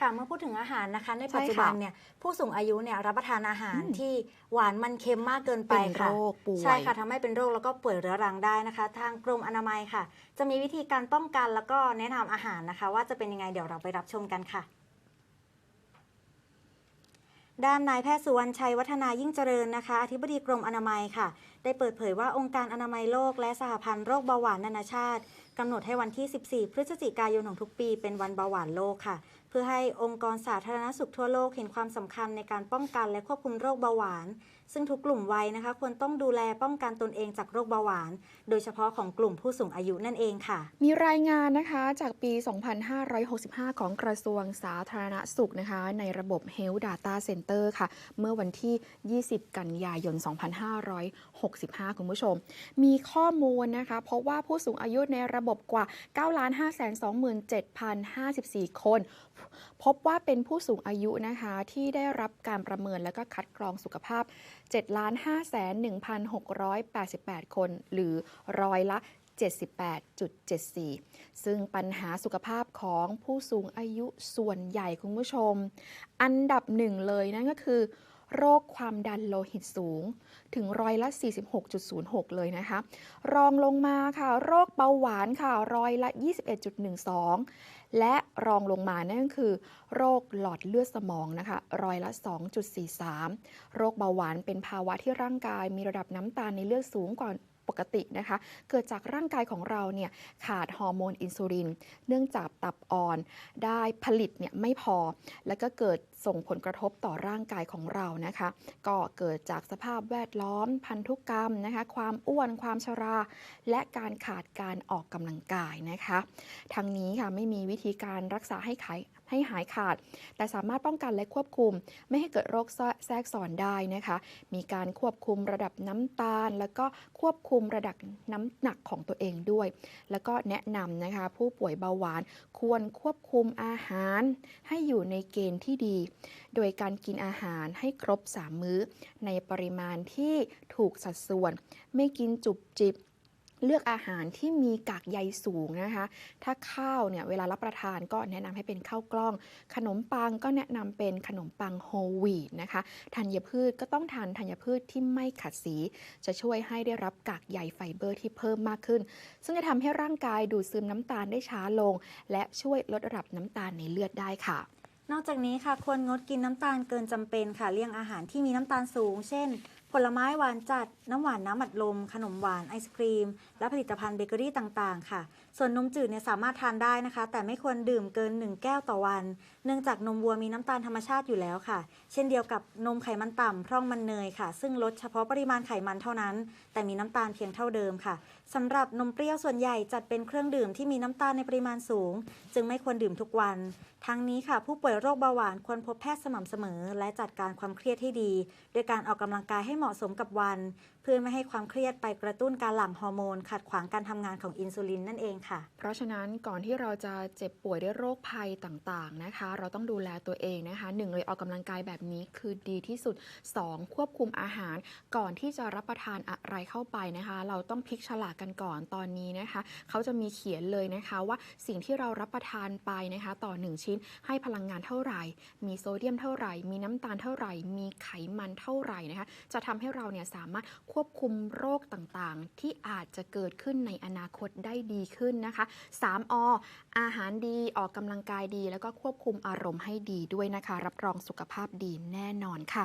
ค่ะเมื่อพูดถึงอาหารนะคะในใช่ปัจจุบันค่ะเนี่ยผู้สูงอายุเนี่ยรับประทานอาหารอืมที่หวานมันเค็มมากเกินไปเป็นโรค่ะคป่วยใช่ค่ะทำให้เป็นโรคแล้วก็ป่วยเรื้อรังได้นะคะ ทางกรมอนามัยค่ะ จะมีวิธีการป้องกันแล้วก็แนะนำอาหารนะคะ ว่าจะเป็นยังไงเดี๋ยวเราไปรับชมกันค่ะด้านนายแพทย์สุวรรณชัยวัฒนายิ่งเจริญนะคะอธิบดีกรมอนามัยค่ะได้เปิดเผยว่าองค์การอนามัยโลกและสหพันธ์โรคเบาหวานนานาชาติกำหนดให้วันที่ 14 พฤศจิกายนของทุกปีเป็นวันเบาหวานโลกค่ะ เพื่อให้องค์กรสาธารณสุขทั่วโลกเห็นความสำคัญในการป้องกันและควบคุมโรคเบาหวาน ซึ่งทุกกลุ่มวัยนะคะควรต้องดูแลป้องกันตนเองจากโรคเบาหวาน โดยเฉพาะของกลุ่มผู้สูงอายุนั่นเองค่ะ มีรายงานนะคะจากปี 2565 ของกระทรวงสาธารณสุขนะคะ ในระบบ Health Data Center ค่ะ เมื่อวันที่ 20 กันยายน65 คุณผู้ชม มีข้อมูลนะคะ เพราะว่าผู้สูงอายุในระบบกว่า 9,527,054 คน พบว่าเป็นผู้สูงอายุนะคะที่ได้รับการประเมินและก็คัดกรองสุขภาพ 7,501,688 คน หรือร้อยละ78.74 ซึ่งปัญหาสุขภาพของผู้สูงอายุส่วนใหญ่คุณผู้ชม อันดับหนึ่งเลยนั่นก็คือ โรคความดันโลหิตสูง ถึงร้อยละ 46.06 เลยนะคะ รองลงมาค่ะ โรคเบาหวานค่ะร้อยละ 21.12 และรองลงมานั่นคือ โรคหลอดเลือดสมองนะคะร้อยละ 2.43 โรคเบาหวานเป็นภาวะที่ร่างกายมีระดับน้ำตาลในเลือดสูงกว่า ปกตินะคะ เกิดจากร่างกายของเราเนี่ยขาดฮอร์โมนอินซูลิน เนื่องจากตับอ่อนได้ผลิตเนี่ยไม่พอ แล้วก็เกิดส่งผลกระทบต่อร่างกายของเรานะคะ ก็เกิดจากสภาพแวดล้อม พันธุกรรมนะคะ ความอ้วนความชรา และการขาดการออกกำลังกายนะคะ ทั้งนี้ค่ะไม่มีวิธีการรักษาให้ไข ให้หายขาด แต่สามารถป้องกันและควบคุม ไม่ให้เกิดโรคแทรกซ้อนได้นะคะ มีการควบคุมระดับน้ำตาล แล้วก็ควบคุมระดับน้ำหนักของตัวเองด้วย แล้วก็แนะนำนะคะ ผู้ป่วยเบาหวานควรควบคุมอาหาร ให้อยู่ในเกณฑ์ที่ดี โดยการกินอาหารให้ครบ 3 มื้อ ในปริมาณที่ถูกสัดส่วน ไม่กินจุบจิบ เลือกอาหารที่มีกากใยสูงนะคะ ถ้าข้าวเนี่ยเวลารับประทานก็แนะนำให้เป็นข้าวกล้อง ขนมปังก็แนะนำเป็นขนมปังโฮลวีตนะคะ ธัญพืชก็ต้องทานธัญพืชที่ไม่ขัดสี จะช่วยให้ได้รับกากใยไฟเบอร์ที่เพิ่มมากขึ้น ซึ่งจะทำให้ร่างกายดูดซึมน้ำตาลได้ช้าลง และช่วยลดระดับน้ำตาลในเลือดได้ค่ะนอกจากนี้ค่ะควรงดกินน้ำตาลเกินจำเป็นค่ะเลี่ยงอาหารที่มีน้ำตาลสูง เช่น ผลไม้หวานจัด น้ำหวานน้ำอัดลม ขนมหวานไอศครีม และผลิตภัณฑ์เบเกอรี่ต่างๆ ค่ะ ส่วนนมจืดเนี่ยสามารถทานได้นะคะ แต่ไม่ควรดื่มเกิน 1 แก้วต่อวัน เนื่องจากนมวัวมีน้ำตาลธรรมชาติอยู่แล้วค่ะ เช่นเดียวกับนมไขมันต่ำพร่องมันเนยค่ะ ซึ่งลดเฉพาะปริมาณไขมันเท่านั้น แต่มีน้ำตาลเพียงเท่าเดิมค่ะสำหรับนมเปรี้ยวส่วนใหญ่จัดเป็นเครื่องดื่มที่มีน้ำตาลในปริมาณสูง จึงไม่ควรดื่มทุกวัน ทั้งนี้ค่ะ ผู้ป่วยโรคเบาหวานควรพบแพทย์สม่ำเสมอ และจัดการความเครียดให้ดี โดยการออกกำลังกายให้เหมาะสมกับวัน เพื่อไม่ให้ความเครียดไปกระตุ้นการหลั่งฮอร์โมน ขัดขวางการทำงานของอินซูลินนั่นเองค่ะ เพราะฉะนั้นก่อนที่เราจะเจ็บป่วยด้วยโรคภัยต่างๆนะคะ เราต้องดูแลตัวเองนะคะหนึ่งเลยออกกำลังกายแบบนี้คือดีที่สุด 2. ควบคุมอาหาร ก่อนที่จะรับประทานอะไรเข้าไปนะคะ เราต้องพลิกฉลากกันก่อนตอนนี้นะคะ เขาจะมีเขียนเลยนะคะว่าสิ่งที่เรารับประทานไปนะคะ ต่อ 1 ชิ้นให้พลังงานเท่าไหร่ มีโซเดียมเท่าไหร่ มีน้ำตาลเท่าไหร่ มีไขมันเท่าไหร่นะคะ จะททำให้เราเนี่ยสามารถควบคุมโรคต่างๆ ที่อาจจะเกิดขึ้นในอนาคตได้ดีขึ้นนะคะ 3ออาหารดีออกกำลังกายดี แล้วก็ควบคุมอารมณ์ให้ดีด้วยนะคะ รับรองสุขภาพดีแน่นอนค่ะ